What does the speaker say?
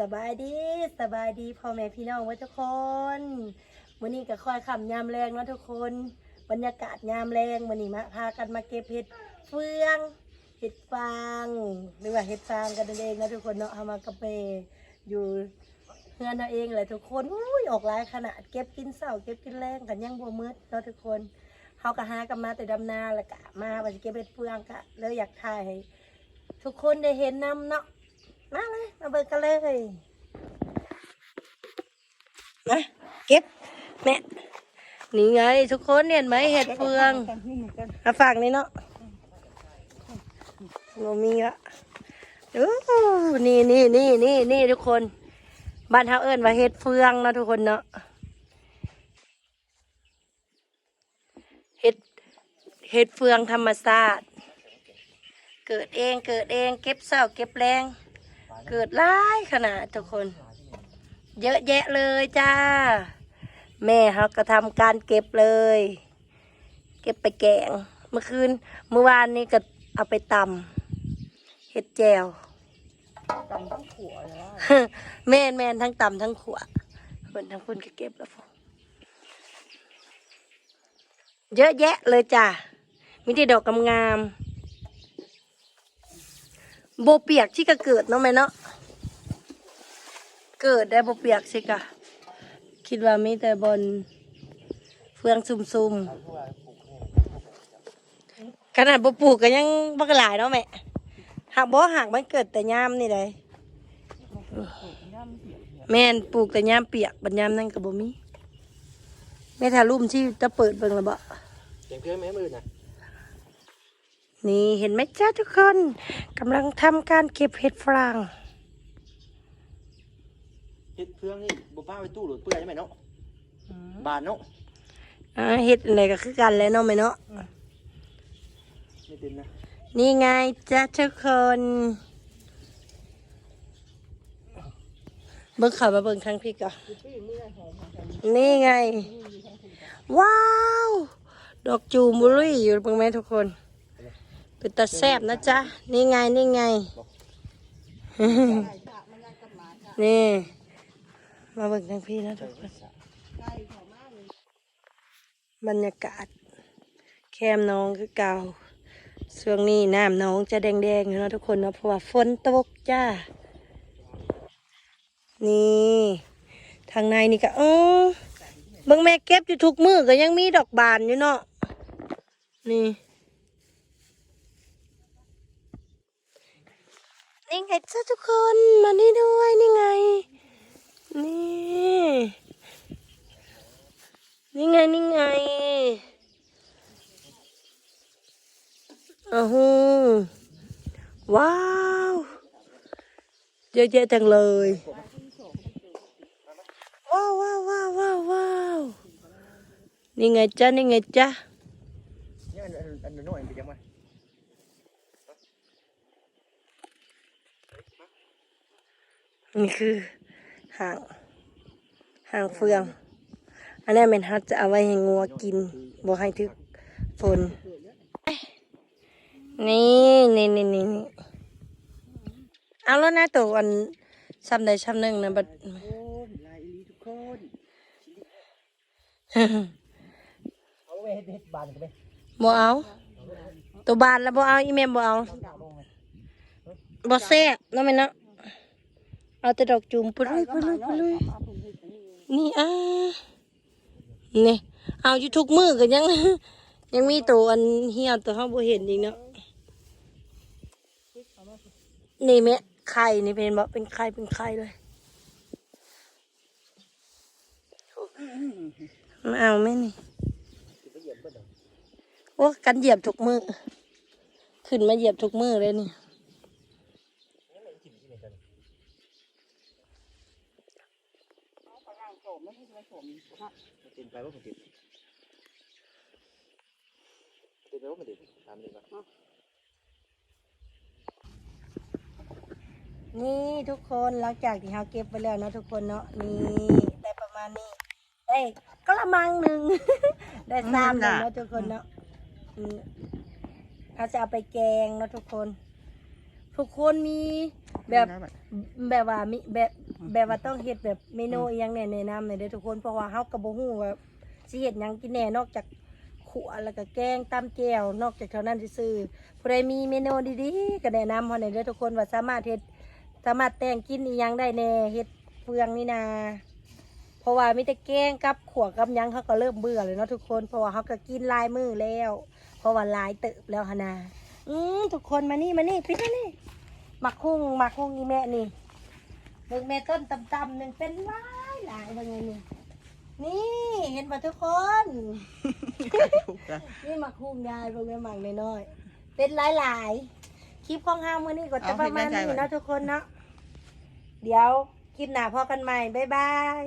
สบายดีสบายดีพ่อแม่พี่น้องไว้ทุกคนวันนี้ก็คอยขำยามแรงนะทุกคน บรรยากาศยามแรงวันนี้มาพากันมาเก็บเห็ดเฟืองเห็ดฟางหรือว่าเห็ดฟางกันเองนะทุกคนเนาะเอามากระเปอยู่เพื่อนเอาเองเลยทุกคนอุ้ยออกหลายขนาดเก็บกินเสาเก็บกินแรงกันยังบัวมืดเนาะทุกคนเขาก็หากันมาแต่ดำนาแล้วก็มาว่าจะเก็บเห็ดเฟืองกะเลยอยากถ่ายให้ทุกคนได้เห็นนำเนาะ มาเลย มาเบิกกันเลยมาเก็บแม่นี่ไง ทุกคนเห็นไหมเห็ดเฟืองมาฝากนี่เนาะโนมีละโอ้นี่นี่นี่นี่นี่ทุกคน บ้านเฮาเอิ้นว่าเห็ดเฟืองนะทุกคนเนาะเห็ดเห็ดเฟืองธรรมชาติเกิดเองเกิดเองเก็บเศร้าเก็บแรง เกิดหลายขนาดทุกคน เยอะแยะเลยจ้า แม่เขาก็ทำการเก็บเลย เก็บไปแกง เมื่อคืนเมื่อวานนี้ก็เอาไปตำเห็ดแจวตำทั้งขัวเลยแม่นแม่นทั้งตำทั้งขวเพิ่นทั้งคุณก็เก็บแล้วเยอะแยะเลยจ้ามีแต่ดอกงามๆ โบเปียกที่ก็เกิดเนาะแม่เนาะเกิดได้โบเปียกสิกะคิดว่ามีแต่บนเฟืองซุ่มๆขนาดบ่ปลูกก็ยังบ่กหลายเนาะแม่หากบ่หากมันเกิดแต่ย่ามนี่เลยแม่นปลูกแต่ย่ามเปียกบัดย่ามนั่นก็บ่มีแม่ถ้าลุ่มที่จะเปิดเบิ่งล้วบ่เสียงเพื่อนแม่มือนะ นี่เห็นไหมจ้าทุกคนกำลังทำการเก็บเห็ดฟางเฮ็ดเพื่อนนี่บ่ป้าไปตู้หรือเปื่อยใช่ไหมเนาะบานเนาะอ่าเห็ดอะไรก็คือกันแหล้วเนาะแม่เนาะไม่เต็มนะนี่ไงจ้าทุกคนเบิ่งเข่าวมาเบิ่งทางพี่ก่อนนี่ไง ว้าว ดอกจูมบุรี่อยู่เบิ่งไหมทุกคน เป็นตาแซบนะจ๊ะ นี่ไง นี่ไง นี่ มาเบิ่งทางพี่นะทุกคน บรรยากาศ แคมน้องคือเก่าช่วงนี้น้ำน้องจะแดงๆอยู่นะทุกคนเนาะเพราะว่าฝนตกจ้า นี่ ทางในนี่ก็เออบิ่งแม่เก็บอยู่ทุกมือก็ยังมีดอกบานอยู่เนาะ นี่ นี่ไงจ้าทุกคนมานี่ด้วยนี่ไง นี่นี่ไงนี่ไงอ้าวว้าวเยอะแยะจังเลยว้าวว้าวว้าวว้าวว้าวนี่ไงจ๊ะนี่ไงจ๊ะนี่อันอันอันน้อยเป็นยังไง นี่คือหางหางเฟือง อันนี้เป็นฮัดจะเอาไว้ให้งัวกินบ่ให้ทึกฝนนี่นี่นี่นี่นี่เอาแล้วนะตัวอันซ้ำใดซ้ำหนึ่งนะบัดโอ้ลายอีลีทุกคนเอาไปเฮ็ดเฮ็ดบานกันไปบ่เอา ตัวบานแล้วบ่เอาอีเมมบ่เอาบ่แซ่บเนาะแม่เนาะ เอาแต่ดอกจุ่มปุ้ยไปุ้ยไปุ้ยนี่อ่านี่เอาอยู่ทุกมือก็ยัง ยังมีตัวอันเหี่ยตัวเฮาบ่เห็นอีกเนาะนี่แม่ไข่นี่เป็นบ่เป็นไข่เป็นไข่เลยมาเอาแม่นี่โอ้กันเหยียบทุกมือขึ้นมาเหยียบทุกมือเลยนี่ เต็มไปว่าผมติดเต็มไปว่าผมติดตามนี้ก่อนนี่ทุกคนหลังจากที่เราเก็บไปแล้วเนาะทุกคนเนาะนี่ได้ประมาณนี้ได้ก็ละมังหนึ่ง ได้สามหนึ่งเนาะทุกคนเนาะเราจะเอาไปแกงเนาะทุกคน ทุกคนมี แบบแบบว่ามีแบบแบบว่าต้องเฮ็ดแบบเมนูอีหยังแหน่แนะนำหน่อยเด้อทุกคนเพราะว่าเฮาก็บ่ฮู้ว่าสิเฮ็ดหยังกินแหน่นอกจากขัวแล้วก็แกงตำแจ่วนอกจากเท่านั้นซื่อๆผู้ใดมีเมนูดีๆก็แนะนำเฮาหน่อยเด้อทุกคนว่าสามารถเฮ็ดสามารถแต่งกินอีหยังได้แหน่เฮ็ดเฟืองนี่นาเพราะว่ามีแต่แกงกับขัวกับหยังเขาก็เริ่มเบื่อเลยเนาะทุกคนเพราะว่าเขาก็กินหลายมื้อแล้ว เพราะว่าหลายเติบแล้วหนนาอืมทุกคนมานี่มานี่พี่มานี่ หมักคุ้งหมักคุ้งอีแม่นี่เบิ่งแม่ต้นตำๆหนึ่งเป็นหลายหลายบางไงนี่นี่เห็นป่ะทุกคนนี่หมักหุ่งยายเบิ่งแม่หมักน้อยๆเป็นหลายหลายๆคลิปของห้ามื้อนี้ก็จะประมาณนี้เนาะทุกคนเนาะเดี๋ยวคลิปหน้าพอกันใหม่บ๊ายบาย